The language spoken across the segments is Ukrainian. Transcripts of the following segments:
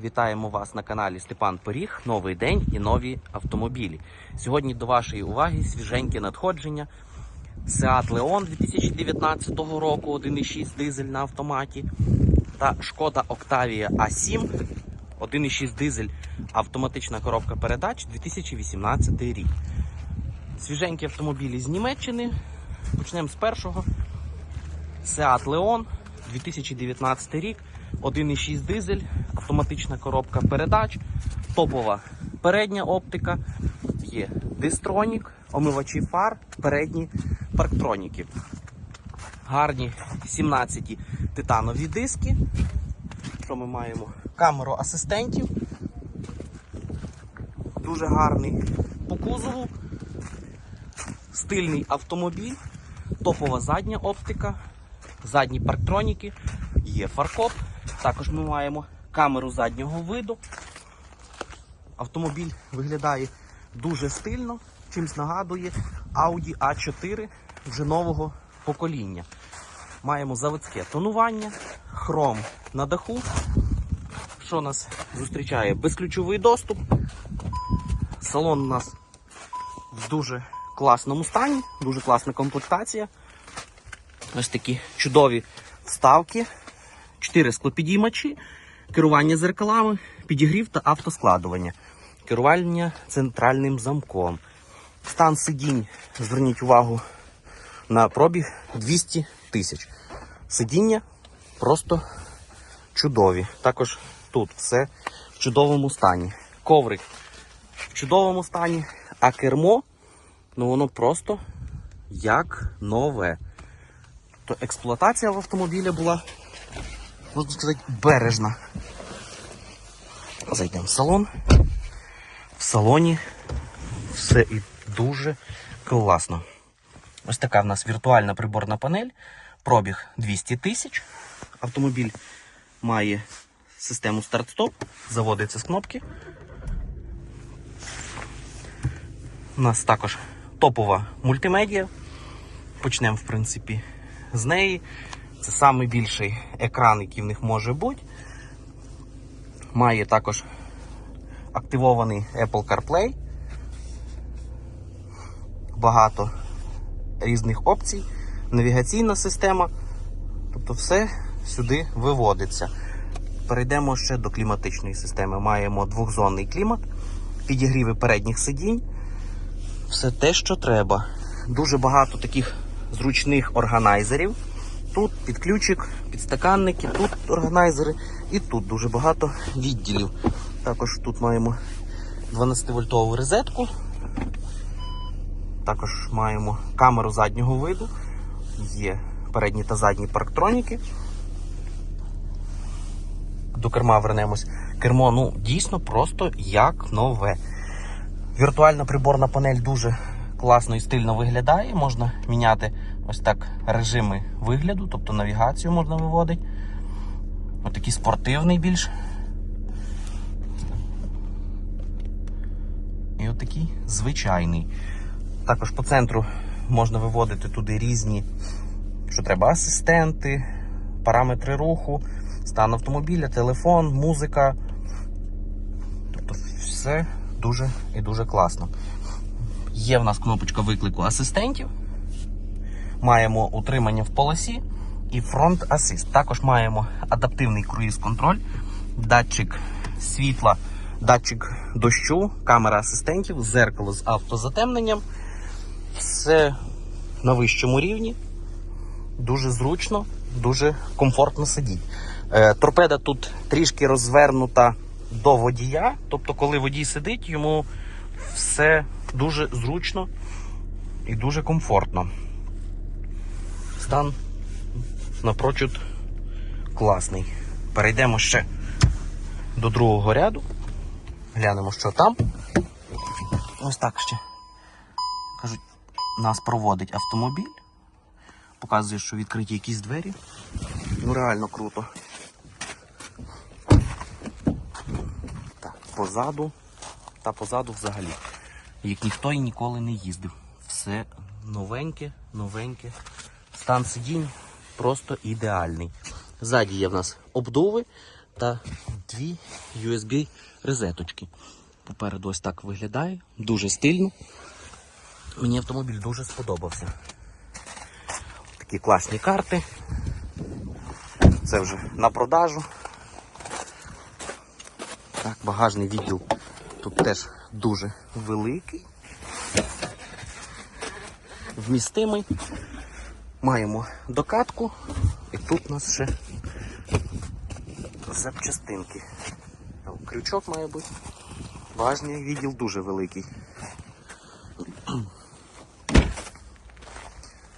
Вітаємо вас на каналі Степан Поріг. Новий день і нові автомобілі. Сьогодні до вашої уваги свіженьке надходження. Seat Leon 2019 року 1.6 дизель на автоматі та Шкода Octavia A7 1.6 дизель автоматична коробка передач 2018 рік. Свіженькі автомобілі з Німеччини. Почнемо з першого. Seat Leon 2019 рік, 1,6 дизель, автоматична коробка передач, топова передня оптика, є дистронік, омивачі фар, передні парктроніки. Гарні 17 титанові диски. Що ми маємо? Камеру асистентів. Дуже гарний по кузову. Стильний автомобіль, топова задня оптика, задні парктроніки, є фаркоп. Також ми маємо камеру заднього виду. Автомобіль виглядає дуже стильно, чимсь нагадує Audi A4 вже нового покоління. Маємо заводське тонування, хром на даху. Що нас зустрічає? Безключовий доступ. Салон у нас в дуже класному стані, дуже класна комплектація. Ось такі чудові вставки, 4 склопідіймачі, керування зеркалами, підігрів та автоскладування, керування центральним замком. Стан сидінь, зверніть увагу на пробіг 200 тисяч. Сидіння просто чудові. Також тут все в чудовому стані. Коврик в чудовому стані, а кермо, ну воно просто як нове. То експлуатація в автомобіля була, можна сказати, бережна. Зайдемо в салон. В салоні все і дуже класно. Ось така в нас віртуальна приборна панель. Пробіг 200 тисяч. Автомобіль має систему старт-стоп, заводиться з кнопки. У нас також топова мультимедіа. Почнемо, в принципі, з неї. Це найбільший екран, який в них може бути. Має також активований Apple CarPlay. Багато різних опцій, навігаційна система. Тобто все сюди виводиться. Перейдемо ще до кліматичної системи. Маємо двохзонний клімат, підігріви передніх сидінь. Все те, що треба. Дуже багато таких зручних органайзерів. Тут підключик, підстаканники, тут органайзери і тут дуже багато відділів. Також тут маємо 12-вольтову розетку. Також маємо камеру заднього виду. Є передні та задні парктроніки. До керма вернемось. Кермо ну, дійсно просто як нове. Віртуальна приборна панель дуже класно і стильно виглядає. Можна міняти ось так режими вигляду, тобто навігацію можна виводити. Ось такий спортивний більш. І отакий звичайний. Також по центру можна виводити туди різні, що треба, асистенти, параметри руху, стан автомобіля, телефон, музика. Тобто все дуже і дуже класно. Є в нас кнопочка виклику асистентів. Маємо утримання в полосі і фронт асист. Також маємо адаптивний круїз-контроль, датчик світла, датчик дощу, камера асистентів, зеркало з автозатемненням. Все на вищому рівні. Дуже зручно, дуже комфортно сидіти. Е, торпеда тут трішки розвернута до водія. Тобто, коли водій сидить, йому все дуже зручно і дуже комфортно. Стан напрочуд класний. Перейдемо ще до другого ряду. Глянемо, що там. Ось так ще. Кажуть, нас проводить автомобіль. Показує, що відкриті якісь двері. Ну реально круто. Так, позаду та позаду взагалі. Як ніхто і ніколи не їздив. Все новеньке, новеньке. Стан сидінь просто ідеальний. Ззаді є в нас обдуви, та дві USB розеточки. Попереду ось так виглядає, дуже стильно. Мені автомобіль дуже сподобався. Такі класні карти. Це вже на продажу. Так, багажний відділ тут теж дуже великий. Вмістимий. Маємо докатку, і тут у нас ще запчастинки. Крючок має бути. Багажний відділ дуже великий.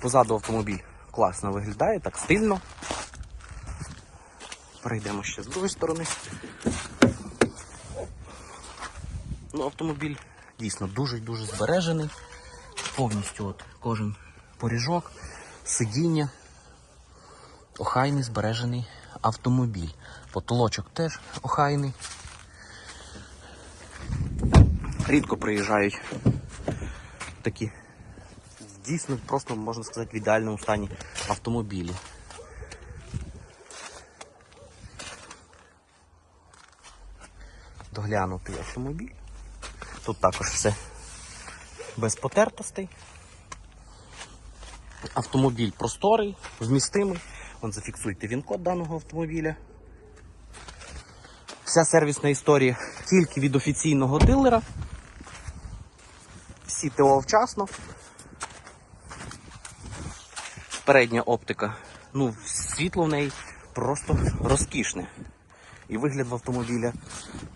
Позаду автомобіль класно виглядає, так стильно. Перейдемо ще з другої сторони. Ну, автомобіль дійсно дуже дуже збережений. Повністю от кожен поріжок, сидіння, охайний збережений автомобіль. Потолочок теж охайний. Рідко приїжджають такі дійсно просто можна сказати в ідеальному стані автомобілі. Доглянутий автомобіль. Тут також все без потертостей. Автомобіль просторий, вмістимий. Вон зафіксуйте він-код даного автомобіля. Вся сервісна історія тільки від офіційного дилера. Всі ТО вчасно. Передня оптика, ну, світло в неї просто розкішне. І вигляд в автомобіля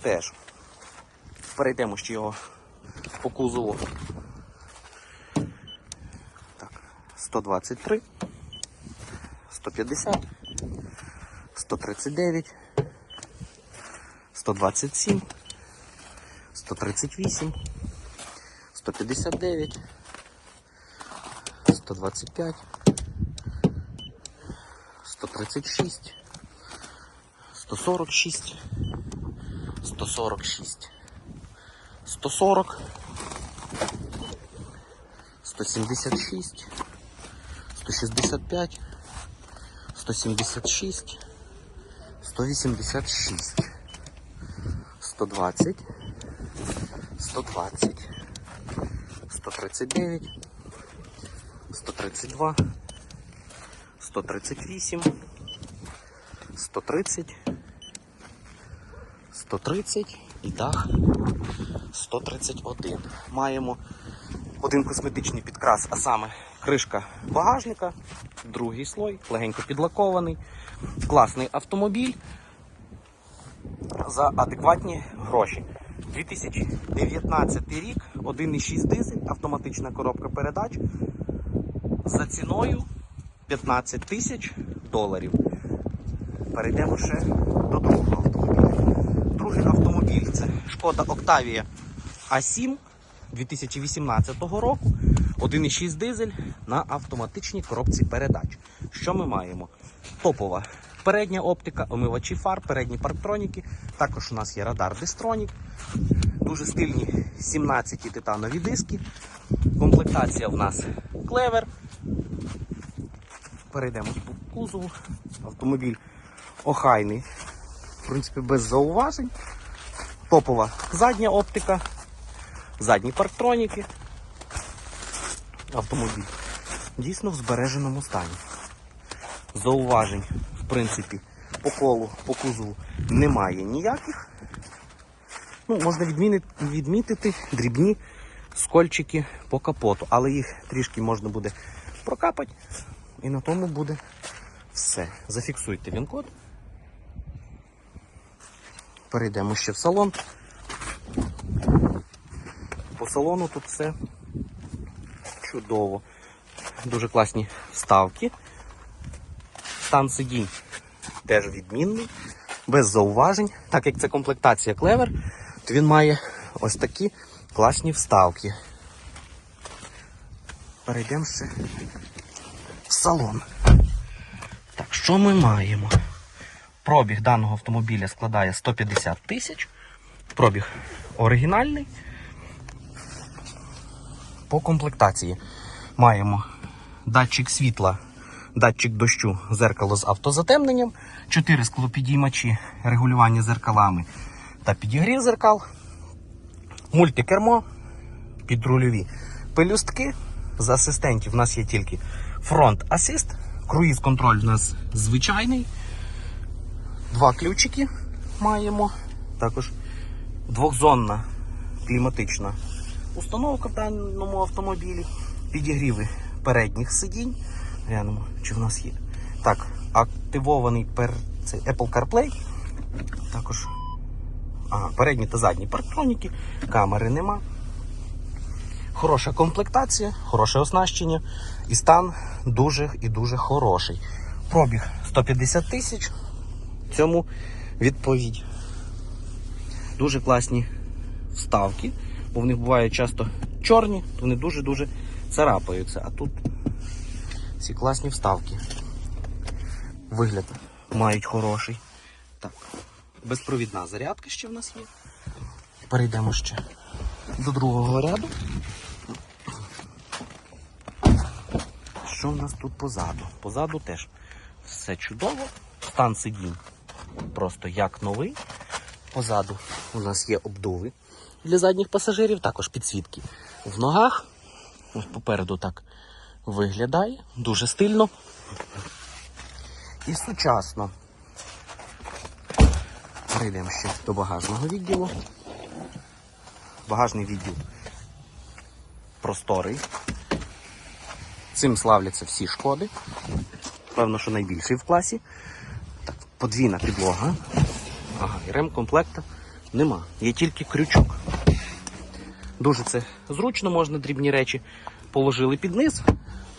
теж. Перейдемо ще його по кузову. Так, 123, 150, 139, 127, 138, 159, 125, 136, 146, 146, 140, 176, 165, 176, 186, 120, 120, 139, 132, 138, 130, 130 і дах 131. Маємо один косметичний підкрас, а саме кришка багажника, другий слой, легенько підлакований, класний автомобіль за адекватні гроші. 2019 рік, 1,6 дизель, автоматична коробка передач за ціною 15 тисяч доларів. Перейдемо ще до другого автомобіля. Другий автомобіль це Шкода Octavia A7 2018 року. 1,6 дизель на автоматичній коробці передач. Що ми маємо? Топова передня оптика, омивачі фар, передні парктроніки. Також у нас є радар Destronік. Дуже стильні 17 титанові диски. Комплектація в нас клевер. Перейдемо по кузову. Автомобіль охайний, в принципі, без зауважень. Топова задня оптика, задні парктроніки. Автомобіль дійсно в збереженому стані. Зауважень, в принципі, по колу, по кузову немає ніяких. Ну, можна відмінити, відмітити дрібні скольчики по капоту, але їх трішки можна буде прокапати. І на тому буде все. Зафіксуйте він код. Перейдемо ще в салон. По салону тут все чудово. Дуже класні вставки. Стан сидінь теж відмінний, без зауважень. Так як це комплектація клевер, то він має ось такі класні вставки. Перейдемо ще в салон. Так, що ми маємо? Пробіг даного автомобіля складає 150 тисяч. Пробіг оригінальний. По комплектації маємо датчик світла датчик дощу, зеркало з автозатемненням, 4 склопідіймачі регулювання зеркалами та підігрів зеркал, мультикермо, підрульові пелюстки. З асистентів у нас є тільки фронт асист, круїз контроль у нас звичайний. Два ключики маємо. Також двохзонна кліматична установка в даному автомобілі. Підігріви передніх сидінь. Глянемо, чи в нас є. Так, активований пер... цей Apple CarPlay. Також ага, передні та задні парктроніки, камери нема. Хороша комплектація, хороше оснащення і стан дуже і дуже хороший. Пробіг 150 тисяч. Цьому відповідь. Дуже класні вставки, бо в них бувають часто чорні, то вони дуже-дуже царапаються. А тут ці класні вставки. Вигляд мають хороший. Так, безпровідна зарядка ще в нас є. Перейдемо ще до другого ряду. Що в нас тут позаду? Позаду теж все чудово. Стан сидінь просто як новий. Позаду у нас є обдуви для задніх пасажирів, також підсвітки в ногах. Ось попереду так виглядає, дуже стильно і сучасно. Перейдемо ще до багажного відділу. Багажний відділ просторий. Цим славляться всі шкоди. Певно, що найбільший в класі. Так, подвійна підлога. Ага, і ремкомплекта нема. Є тільки крючок. Дуже це зручно, можна дрібні речі положили під низ,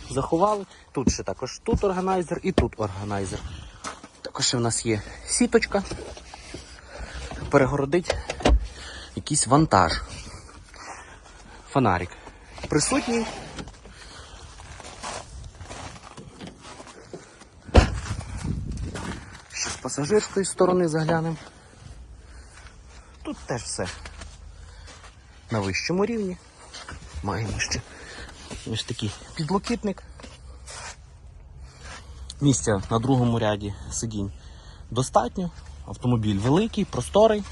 заховали. Тут ще також тут органайзер і тут органайзер. Також ще в нас є сіточка. Перегородить якийсь вантаж. Фонарик. Присутній. Ще з пасажирської сторони заглянемо. Тут теж все на вищому рівні. Маємо ще ось такий підлокітник. Місця на другому ряді сидінь достатньо. Автомобіль великий, просторий.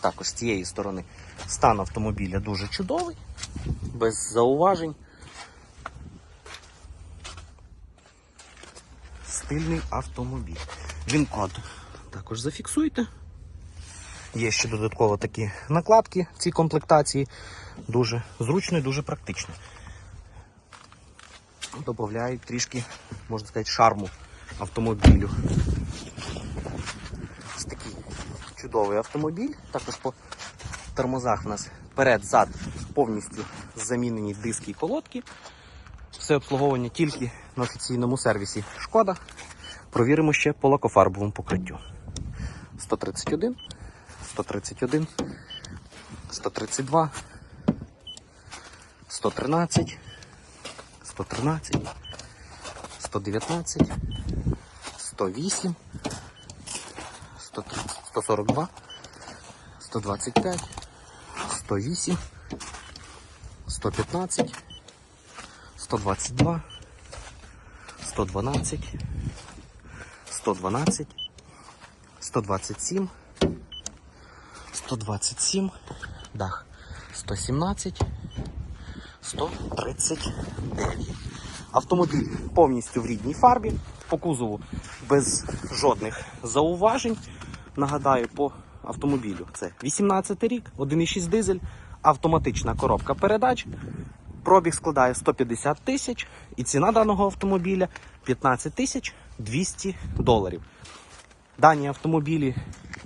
Також з цієї сторони стан автомобіля дуже чудовий, без зауважень. Стильний автомобіль. Він код також зафіксуйте. Є ще додатково такі накладки в цій комплектації. Дуже зручно і дуже практично. Додають трішки, можна сказати, шарму автомобілю. Ось такий чудовий автомобіль. Також по тормозах у нас перед-зад повністю замінені диски і колодки. Все обслуговування тільки на офіційному сервісі Шкода. Провіримо ще по лакофарбовому покриттю. 131, 131, 132, 113, 113, 119, 108, 130, 142, 125, 108, 115, 122, 112, 112, 127, 127, дах 117, 139. Автомобіль повністю в рідній фарбі, по кузову без жодних зауважень. Нагадаю, по автомобілю це 18 рік, 1,6 дизель, автоматична коробка передач. Пробіг складає 150 тисяч і ціна даного автомобіля 15 тисяч 200 доларів. Дані автомобілі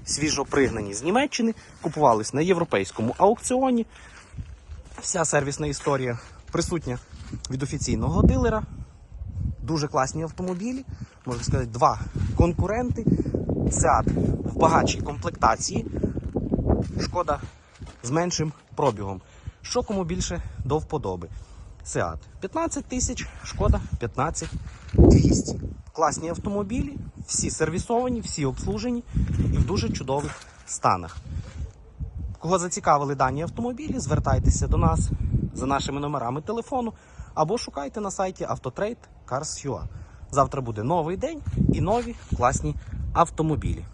свіжо пригнані з Німеччини, купувались на європейському аукціоні. Вся сервісна історія присутня від офіційного дилера. Дуже класні автомобілі, можна сказати, два конкуренти. Seat в багатшій комплектації. Шкода з меншим пробігом. Що кому більше до вподоби. Seat 15 тисяч, шкода 15 200. Класні автомобілі, всі сервісовані, всі обслужені і в дуже чудових станах. Кого зацікавили дані автомобілі, звертайтеся до нас за нашими номерами телефону або шукайте на сайті Autotrade Cars.ua. Завтра буде новий день і нові класні автомобілі.